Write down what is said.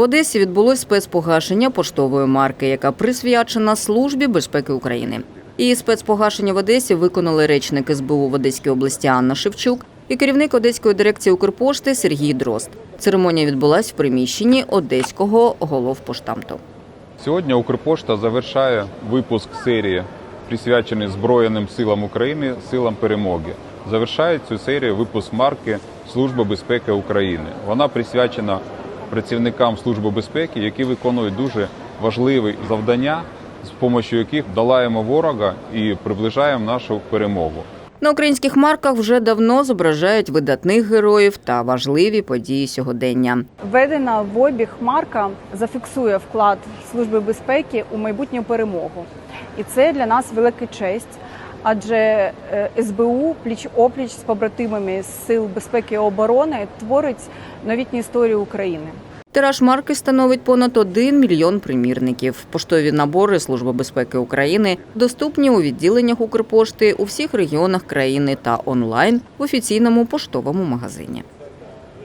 В Одесі відбулось спецпогашення поштової марки, яка присвячена Службі безпеки України. Її спецпогашення в Одесі виконали речник СБУ в Одеській області Анна Шевчук і керівник Одеської дирекції Укрпошти Сергій Дрозд. Церемонія відбулась в приміщенні Одеського головпоштамту. Сьогодні Укрпошта завершає випуск серії, присвячений Збройним силам України, силам перемоги. Завершає цю серію випуск марки Служба безпеки України. Вона присвячена працівникам Служби безпеки, які виконують дуже важливі завдання, з допомогою яких долаємо ворога і приближаємо нашу перемогу. На українських марках вже давно зображають видатних героїв та важливі події сьогодення. Введена в обіг марка зафіксує вклад Служби безпеки у майбутню перемогу. І це для нас велика честь. Адже е, СБУ пліч опліч з побратимами з сил безпеки і оборони творить новітню історію України. Тираж марки становить понад 1 мільйон примірників. Поштові набори Служби безпеки України доступні у відділеннях Укрпошти у всіх регіонах країни та онлайн в офіційному поштовому магазині.